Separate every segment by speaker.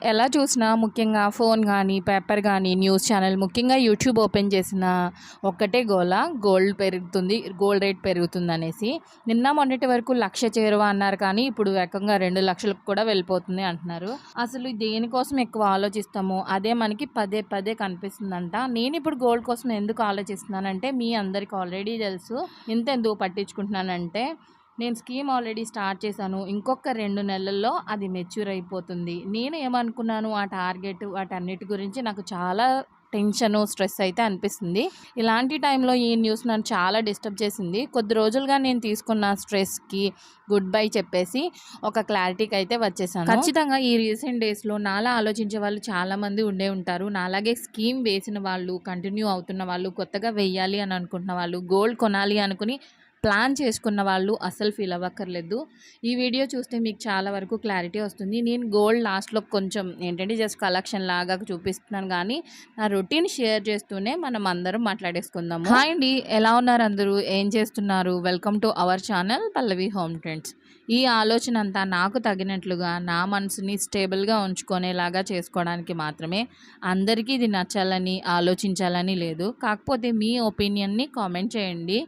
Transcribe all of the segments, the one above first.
Speaker 1: ఎలా చూసినా ముఖ్యంగా ఫోన్ కానీ పేపర్ కానీ న్యూస్ ఛానల్ ముఖ్యంగా యూట్యూబ్ ఓపెన్ చేసిన ఒక్కటే గోల గోల్డ్ పెరుగుతుంది గోల్డ్ రేట్ పెరుగుతుంది అనేసి నిన్న మొన్నటి వరకు లక్ష చేరువ అన్నారు కానీ ఇప్పుడు ఏకంగా రెండు లక్షలకు కూడా వెళ్ళిపోతుంది అంటున్నారు. అసలు దేనికోసం ఎక్కువ ఆలోచిస్తాము? అదే మనకి పదే పదే కనిపిస్తుందంట. నేను ఇప్పుడు గోల్డ్ కోసం ఎందుకు ఆలోచిస్తున్నానంటే మీ అందరికి ఆల్రెడీ తెలుసు. ఇంత ఎందుకు పట్టించుకుంటున్నానంటే నేను స్కీమ్ ఆల్రెడీ స్టార్ట్ చేశాను. ఇంకొక రెండు నెలల్లో అది మెచ్యూర్ అయిపోతుంది. నేను ఏమనుకున్నాను? ఆ టార్గెట్ వాటన్నిటి గురించి నాకు చాలా టెన్షన్ స్ట్రెస్ అయితే అనిపిస్తుంది. ఇలాంటి టైంలో ఈ న్యూస్ నన్ను చాలా డిస్టర్బ్ చేసింది. కొద్ది రోజులుగా నేను తీసుకున్న స్ట్రెస్కి గుడ్ బై చెప్పేసి ఒక క్లారిటీకి అయితే వచ్చేసాను. ఖచ్చితంగా ఈ రీసెంట్ డేస్లో నాలా ఆలోచించే వాళ్ళు చాలామంది ఉండే ఉంటారు. నాలాగే స్కీమ్ వేసిన వాళ్ళు కంటిన్యూ అవుతున్న వాళ్ళు కొత్తగా వెయ్యాలి అని అనుకుంటున్న వాళ్ళు గోల్డ్ కొనాలి అనుకుని ప్లాన్ చేసుకున్న వాళ్ళు అస్సలు ఫీల్ అవ్వక్కర్లేదు. ఈ వీడియో చూస్తే మీకు చాలా వరకు క్లారిటీ వస్తుంది. నేను గోల్డ్ లాస్ట్లో కొంచెం ఏంటంటే జస్ట్ కలెక్షన్ లాగా చూపిస్తున్నాను కానీ నా రొటీన్ షేర్ చేస్తూనే మనం అందరం మాట్లాడేసుకుందాము. హాయ్ అండి. ఎలా ఉన్నారు అందరూ? ఏం చేస్తున్నారు? Welcome to our channel Pallavi home trends. ఈ ఆలోచన అంతా నాకు తగినట్లుగా నా మనసుని స్టేబుల్గా ఉంచుకునేలాగా చేసుకోవడానికి మాత్రమే అందరికీ ఇది నచ్చాలని ఆలోచించాలని లేదు. కాకపోతే మీ ఒపీనియన్ని కామెంట్ చేయండి.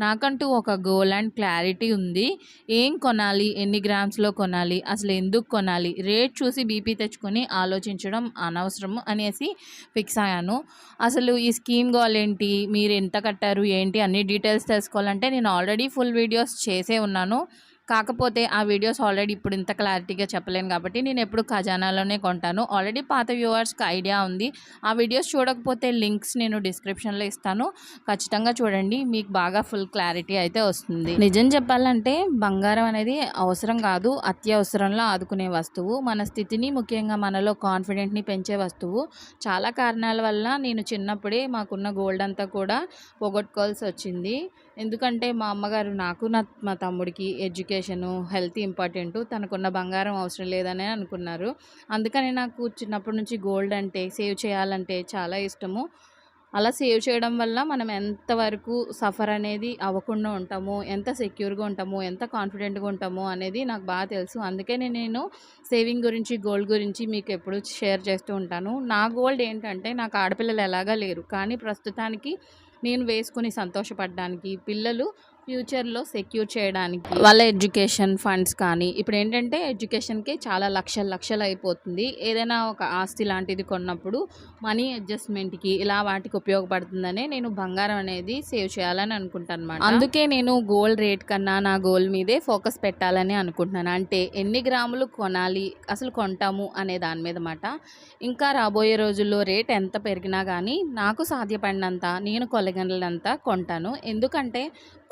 Speaker 1: నాకంటూ ఒక గోల్ అండ్ క్లారిటీ ఉంది. ఏం కొనాలి? ఎన్ని గ్రామ్స్లో కొనాలి? అసలు ఎందుకు కొనాలి? రేట్ చూసి బీపీ తెచ్చుకొని ఆలోచించడం అనవసరము అనేసి ఫిక్స్ అయ్యాను. అసలు ఈ స్కీమ్ గోల్ ఏంటి? మీరు ఎంత కట్టారు? ఏంటి? అన్ని డీటెయిల్స్ తెలుసుకోవాలంటే నేను ఆల్రెడీ ఫుల్ వీడియోస్ చేసే ఉన్నాను. కాకపోతే ఆ వీడియోస్ ఆల్రెడీ ఇప్పుడు ఇంత క్లారిటీగా చెప్పలేను కాబట్టి నేను ఎప్పుడు ఖజానాలోనే కొంటాను. ఆల్రెడీ పాత వ్యూవర్స్కి ఐడియా ఉంది. ఆ వీడియోస్ చూడకపోతే లింక్స్ నేను డిస్క్రిప్షన్లో ఇస్తాను. ఖచ్చితంగా చూడండి. మీకు బాగా ఫుల్ క్లారిటీ అయితే వస్తుంది. నిజం చెప్పాలంటే బంగారం అనేది అవసరం కాదు. అత్యవసరంలో ఆదుకునే వస్తువు. మన స్థితిని ముఖ్యంగా మనలో కాన్ఫిడెంట్ని పెంచే వస్తువు. చాలా కారణాల వల్ల నేను చిన్నప్పుడే మాకున్న గోల్డ్ అంతా కూడా పోగొట్టుకోవాల్సి వచ్చింది. ఎందుకంటే మా అమ్మగారు నాకు నా మా తమ్ముడికి ఎడ్యుకేషన్ హెల్త్ ఇంపార్టెంట్ తనకున్న బంగారం అవసరం లేదని అనుకున్నారు. అందుకని నాకు చిన్నప్పటి నుంచి గోల్డ్ అంటే సేవ్ చేయాలంటే చాలా ఇష్టము. అలా సేవ్ చేయడం వల్ల మనం ఎంతవరకు సఫర్ అనేది అవ్వకుండా ఉంటామో ఎంత సెక్యూర్గా ఉంటామో ఎంత కాన్ఫిడెంట్గా ఉంటామో అనేది నాకు బాగా తెలుసు. అందుకనే నేను సేవింగ్ గురించి గోల్డ్ గురించి మీకు ఎప్పుడు షేర్ చేస్తూ ఉంటాను. నా గోల్డ్ ఏంటంటే నాకు ఆడపిల్లలు ఎలాగా లేరు. కానీ ప్రస్తుతానికి నేను వేసుకుని సంతోషపడడానికి పిల్లలు ఫ్యూచర్లో సెక్యూర్ చేయడానికి. వాళ్ళ ఎడ్యుకేషన్ ఫండ్స్ కానీ ఇప్పుడు ఏంటంటే ఎడ్యుకేషన్కి చాలా లక్షలు లక్షలు అయిపోతుంది. ఏదైనా ఒక ఆస్తి లాంటిది కొన్నప్పుడు మనీ అడ్జస్ట్మెంట్కి ఇలా వాటికి ఉపయోగపడుతుందనే నేను బంగారం అనేది సేవ్ చేయాలని అనుకుంటాను అనమాట అందుకే నేను గోల్డ్ రేట్ కన్నా నా గోల్ మీదే ఫోకస్ పెట్టాలని అనుకుంటున్నాను. అంటే ఎన్ని గ్రాములు కొనాలి అసలు కొంటాము అనే దాని మీద మాట. ఇంకా రాబోయే రోజుల్లో రేట్ ఎంత పెరిగినా కానీ నాకు సాధ్యపడినంత నేను కొలగనంత కొంటాను. ఎందుకంటే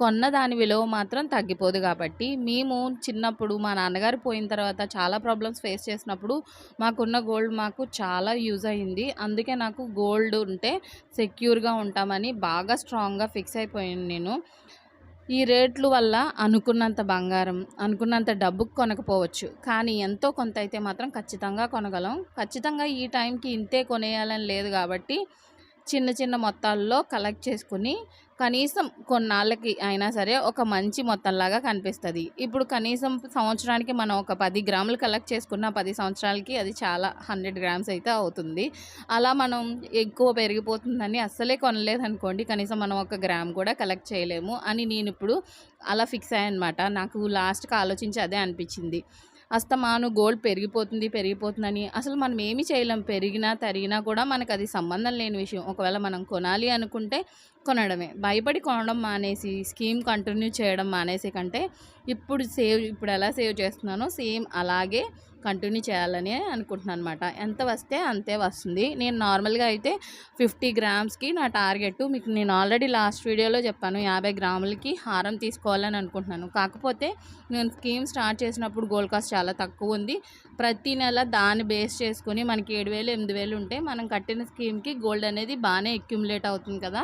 Speaker 1: కొన్న దాని విలువ మాత్రం తగ్గిపోదు కాబట్టి మేము చిన్నప్పుడు మా నాన్నగారు పోయిన తర్వాత చాలా ప్రాబ్లమ్స్ ఫేస్ చేసినప్పుడు మాకున్న గోల్డ్ మాకు చాలా యూజ్ అయ్యింది అందుకే నాకు గోల్డ్ ఉంటే సెక్యూర్గా ఉంటామని బాగా స్ట్రాంగ్గా ఫిక్స్ అయిపోయాను నేను. ఈ రేట్లు వల్ల అనుకున్నంత బంగారం అనుకున్నంత డబ్బుకు కొనకపోవచ్చు. కానీ ఎంతో కొంత అయితే మాత్రం ఖచ్చితంగా కొనగలం. ఖచ్చితంగా ఈ టైంకి ఇంతే కొనేయాలని లేదు కాబట్టి చిన్న చిన్న మొత్తాల్లో కలెక్ట్ చేసుకుని కనీసం కొన్నాళ్ళకి అయినా సరే ఒక మంచి మొత్తంలాగా కనిపిస్తుంది. ఇప్పుడు కనీసం సంవత్సరానికి మనం ఒక పది గ్రాములు కలెక్ట్ చేసుకున్న పది సంవత్సరాలకి అది చాలా హండ్రెడ్ గ్రామ్స్ అయితే అవుతుంది. అలా మనం ఎక్కువ పెరిగిపోతుందని అస్సలే కొనలేదనుకోండి కనీసం మనం ఒక గ్రామ్ కూడా కలెక్ట్ చేయలేము అని నేను ఇప్పుడు అలా ఫిక్స్ అయ్యానమాట. నాకు లాస్ట్కి ఆలోచించి అదే అనిపించింది. అస్తమాను గోల్డ్ పెరిగిపోతుంది పెరిగిపోతుందని అసలు మనం ఏమి చేయలేం. పెరిగినా తరిగినా కూడా మనకు అది సంబంధం లేని విషయం. ఒకవేళ మనం కొనాలి అనుకుంటే కొనడమే. భయపడి కొనడం మానేసి స్కీమ్ కంటిన్యూ చేయడం మానేసే కంటే ఇప్పుడు సేవ్ ఇప్పుడు ఎలా సేవ్ చేస్తున్నానో సేమ్ అలాగే కంటిన్యూ చేయాలని అనుకుంటున్నాను అనమాట ఎంత వస్తే అంతే వస్తుంది. నేను నార్మల్గా అయితే ఫిఫ్టీ గ్రామ్స్కి నా టార్గెట్ మీకు నేను ఆల్రెడీ లాస్ట్ వీడియోలో చెప్పాను యాభై గ్రాములకి హారం తీసుకోవాలని అనుకుంటున్నాను. కాకపోతే నేను స్కీమ్ స్టార్ట్ చేసినప్పుడు గోల్డ్ కాస్ట్ చాలా తక్కువ ఉంది. ప్రతి నెల దాన్ని బేస్ చేసుకుని మనకి ఏడు వేలు ఎనిమిది వేలు ఉంటే మనం కట్టిన స్కీమ్కి గోల్డ్ అనేది బాగానే అక్యుములేట్ అవుతుంది కదా.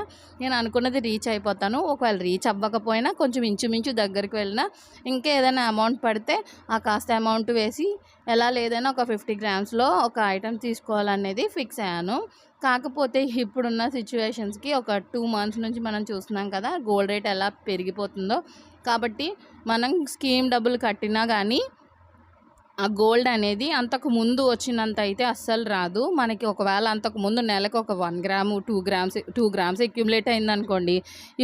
Speaker 1: నేను అనుకున్నది రీచ్ అయిపోతాను. ఒకవేళ రీచ్ అవ్వకపోయినా కొంచెం ఇంచుమించు దగ్గరికి వెళ్ళినా ఇంకా ఏదైనా అమౌంట్ పడితే ఆ కాస్త అమౌంట్ వేసి ఎలా లేదైనా ఒక ఫిఫ్టీ గ్రామ్స్లో ఒక ఐటెం తీసుకోవాలనేది ఫిక్స్ అయ్యాను. కాకపోతే ఇప్పుడున్న సిచ్యువేషన్స్కి ఒక టూ మంత్స్ నుంచి మనం చూస్తున్నాం కదా గోల్డ్ రేట్ ఎలా పెరిగిపోతుందో. కాబట్టి మనం స్కీమ్ డబ్బులు కట్టినా కానీ ఆ గోల్డ్ అనేది అంతకు ముందు వచ్చినంత అయితే అస్సలు రాదు. మనకి ఒకవేళ అంతకు ముందు నెలకు ఒక one gram two grams two grams accumulate అయిందనుకోండి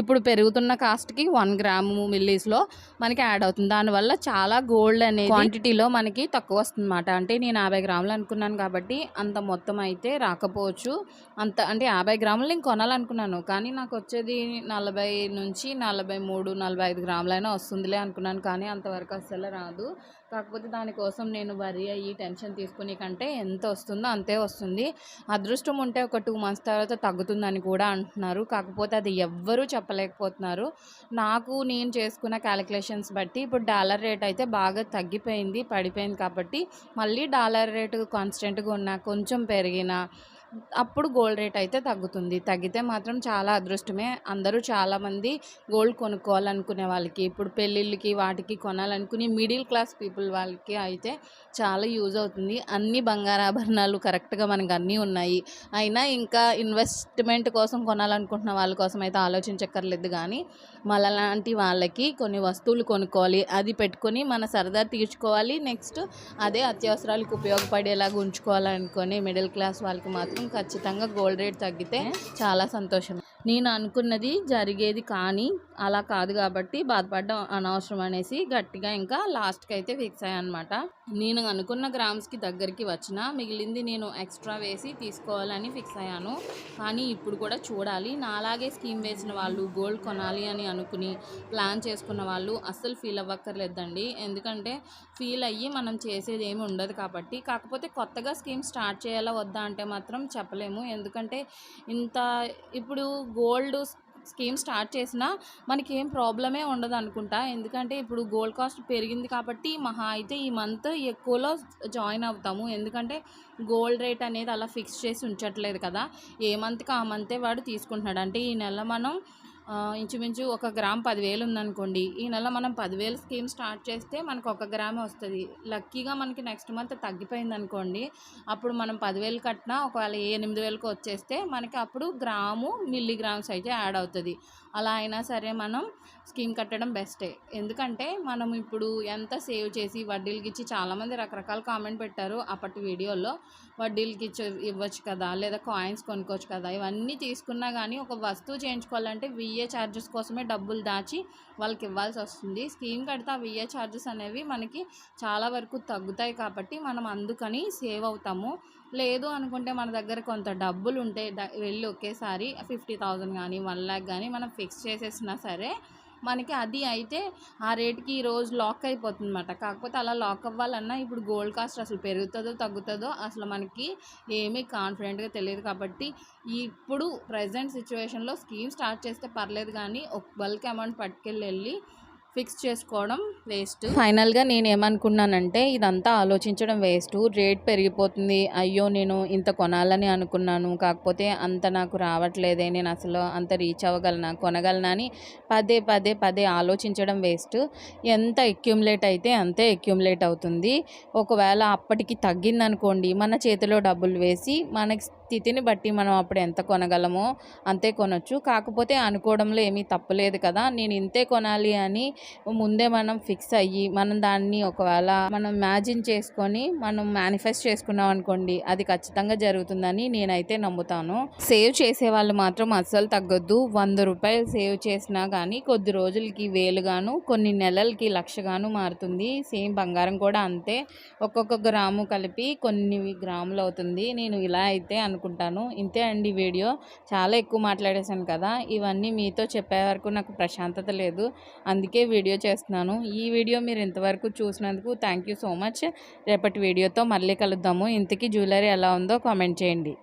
Speaker 1: ఇప్పుడు పెరుగుతున్న కాస్ట్కి వన్ గ్రాము మిల్లీస్లో మనకి యాడ్ అవుతుంది. దానివల్ల చాలా గోల్డ్ అనేది క్వాంటిటీలో మనకి తక్కువ వస్తుంది అనమాట అంటే నేను యాభై గ్రాములు అనుకున్నాను కాబట్టి అంత మొత్తం అయితే రాకపోవచ్చు. అంత అంటే యాభై గ్రాములు నేను కొనాలనుకున్నాను. కానీ నాకు వచ్చేది నలభై నుంచి నలభై మూడు నలభై ఐదు గ్రాములైనా వస్తుందిలే అనుకున్నాను. కానీ అంతవరకు అస్సలు రాదు. కాకపోతే దానికోసం నేను వరి అయ్యి టెన్షన్ తీసుకునే కంటే ఎంత వస్తుందో అంతే వస్తుంది. అదృష్టం ఉంటే ఒక టూ మంత్స్ తర్వాత తగ్గుతుందని కూడా అంటున్నారు. కాకపోతే అది ఎవ్వరూ చెప్పలేకపోతున్నారు. నాకు నేను చేసుకున్న క్యాలిక్యులేషన్స్ బట్టి ఇప్పుడు డాలర్ రేట్ అయితే బాగా తగ్గిపోయింది పడిపోయింది కాబట్టి మళ్ళీ డాలర్ రేటు కాన్స్టెంట్గా ఉన్న కొంచెం పెరిగిన అప్పుడు గోల్డ్ రేట్ అయితే తగ్గుతుంది. తగ్గితే మాత్రం చాలా అదృష్టమే. అందరూ చాలామంది గోల్డ్ కొనుక్కోవాలనుకునే వాళ్ళకి ఇప్పుడు పెళ్ళిళ్ళకి వాటికి కొనాలనుకుని మిడిల్ క్లాస్ పీపుల్ వాళ్ళకి అయితే చాలా యూజ్ అవుతుంది. అన్ని బంగారాభరణాలు కరెక్ట్గా మనకు అన్నీ ఉన్నాయి. అయినా ఇంకా ఇన్వెస్ట్మెంట్ కోసం కొనాలనుకుంటున్న వాళ్ళ కోసం అయితే ఆలోచించక్కర్లేదు. కానీ మనలాంటి వాళ్ళకి కొన్ని వస్తువులు కొనుక్కోవాలి. అది పెట్టుకొని మన సరదా తీర్చుకోవాలి. నెక్స్ట్ అదే అత్యవసరాలకు ఉపయోగపడేలాగా ఉంచుకోవాలనుకొని మిడిల్ క్లాస్ వాళ్ళకి మాత్రం ఖచ్చితంగా గోల్డ్ రేట్ తగ్గితే చాలా సంతోషం. నేను అనుకున్నది జరిగేది కానీ అలా కాదు కాబట్టి బాధపడడం అనవసరం అనేసి గట్టిగా ఇంకా లాస్ట్కి అయితే ఫిక్స్ అయ్యానమాట. అనమాట నేను అనుకున్న గ్రామ్స్కి దగ్గరికి వచ్చిన మిగిలింది నేను ఎక్స్ట్రా వేసి తీసుకోవాలని ఫిక్స్ అయ్యాను. కానీ ఇప్పుడు కూడా చూడాలి. నాలాగే స్కీమ్ వేసిన వాళ్ళు గోల్డ్ కొనాలి అని అనుకుని ప్లాన్ చేసుకున్న వాళ్ళు అస్సలు ఫీల్ అవ్వక్కర్లేదండి. ఎందుకంటే ఫీల్ అయ్యి మనం చేసేది ఏమి ఉండదు కాబట్టి. కాకపోతే కొత్తగా స్కీమ్ స్టార్ట్ చేయాలా వద్దా అంటే మాత్రం చెప్పలేము. ఎందుకంటే ఇంత ఇప్పుడు గోల్డ్ స్కీమ్ స్టార్ట్ చేసినా మనకి ఏం ప్రాబ్లమే ఉండదు అనుకుంటా ఎందుకంటే ఇప్పుడు గోల్డ్ కాస్ట్ పెరిగింది కాబట్టి మహా అయితే ఈ మంత్ ఎక్కువలో జాయిన్ అవుతాము. ఎందుకంటే గోల్డ్ రేట్ అనేది అలా ఫిక్స్ చేసి ఉంచట్లేదు కదా. ఏ మంత్కి ఆ మంతే వాడు తీసుకుంటున్నాడు. అంటే ఈ నెల మనం ఇంచుమించు ఒక గ్రామ్ పదివేలు ఉందనుకోండి. ఈ నెల మనం పదివేలు స్కీమ్ స్టార్ట్ చేస్తే మనకు ఒక గ్రామే వస్తుంది. లక్కీగా మనకి నెక్స్ట్ మంత్ తగ్గిపోయింది అనుకోండి అప్పుడు మనం పదివేలు కట్టినా ఒకవేళ ఎనిమిది వేలకు వచ్చేస్తే మనకి అప్పుడు గ్రాము మిల్లీగ్రామ్స్ అయితే యాడ్ అవుతుంది. అలా అయినా సరే మనం స్కీమ్ కట్టడం బెస్టే. ఎందుకంటే మనం ఇప్పుడు ఎంత సేవ్ చేసి వడ్డీలకి ఇచ్చి చాలామంది రకరకాల కామెంట్ పెట్టారు అప్పటి వీడియోలో వడ్డీలకి ఇచ్చ ఇవ్వచ్చు కదా లేదా కాయిన్స్ కొనుక్కోవచ్చు కదా ఇవన్నీ తీసుకున్నా కానీ ఒక వస్తువు చేయించుకోవాలంటే విఏ ఛార్జెస్ కోసమే డబ్బులు దాచి వాళ్ళకి ఇవ్వాల్సి వస్తుంది. స్కీమ్ కడితే ఆ విఏ ఛార్జెస్ అనేవి మనకి చాలా వరకు తగ్గుతాయి కాబట్టి మనం అందుకని సేవ్ అవుతాము. లేదు అనుకుంటే మన దగ్గర కొంత డబ్బులు ఉంటే డ- వెళ్ళి ఒకేసారి ఫిఫ్టీ థౌజండ్ కానీ వన్ ల్యాక్ కానీ మనం ఫిక్స్ చేసేసినా సరే మనకి అది అయితే ఆ రేట్కి ఈరోజు లాక్ అయిపోతుంది అనమాట కాకపోతే అలా లాక్ అవ్వాలన్నా ఇప్పుడు గోల్డ్ కాస్ట్ అసలు పెరుగుతుందో తగ్గుతుందో అసలు మనకి ఏమీ కాన్ఫిడెంట్గా తెలియదు కాబట్టి ఇప్పుడు ప్రజెంట్ సిచ్యువేషన్లో స్కీమ్ స్టార్ట్ చేస్తే పర్లేదు కానీ ఒక బల్క్ అమౌంట్ పట్టుకెళ్ళి వెళ్ళి ఫిక్స్ చేసుకోవడం వేస్ట్. ఫైనల్గా నేను ఏమనుకున్నానంటే ఇదంతా ఆలోచించడం వేస్ట్. రేట్ పెరిగిపోతుంది. అయ్యో నేను ఇంత కొనాలని అనుకున్నాను. కాకపోతే అంత నాకు రావట్లేదే. నేను అసలు అంత రీచ్ అవ్వగలనా కొనగలనా అని పదే పదే పదే ఆలోచించడం వేస్ట్. ఎంత ఎక్యుములేట్ అయితే అంతే ఎక్యుములేట్ అవుతుంది. ఒకవేళ అప్పటికి తగ్గిందనుకోండి మన చేతిలో డబ్బులు వేసి మనకి స్థితిని బట్టి మనం అప్పుడు ఎంత కొనగలమో అంతే కొనొచ్చు. కాకపోతే అనుకోవడంలో ఏమీ తప్పులేదు కదా. నేను ఇంతే కొనాలి అని ముందే మనం ఫిక్స్ అయ్యి మనం దాన్ని ఒకవేళ మనం ఇమాజిన్ చేసుకొని మనం మేనిఫెస్ట్ చేసుకున్నాం అనుకోండి అది ఖచ్చితంగా జరుగుతుందని నేనైతే నమ్ముతాను. సేవ్ చేసే వాళ్ళు మాత్రం అస్సలు తగ్గొద్దు. వంద రూపాయలు సేవ్ చేసినా కానీ కొద్ది రోజులకి వేలుగాను కొన్ని నెలలకి లక్షగాను మారుతుంది. సేమ్ బంగారం కూడా అంతే. ఒక్కొక్క గ్రాము కలిపి కొన్ని గ్రాములు అవుతుంది. నేను ఇలా అయితే అనుకుంటాను. ఇంతే అండి వీడియో. చాలా ఎక్కువ మాట్లాడేశాను కదా. ఇవన్నీ మీతో చెప్పే వరకు నాకు ప్రశాంతత లేదు. అందుకే వీడియో చేస్తున్నాను. ఈ వీడియో మీరు ఇంతవరకు చూసినందుకు థ్యాంక్ యూ సో మచ్. రేపటి వీడియోతో మళ్ళీ కలుద్దాము. ఇంతకీ జ్యువెలరీ ఎలా ఉందో కామెంట్ చేయండి.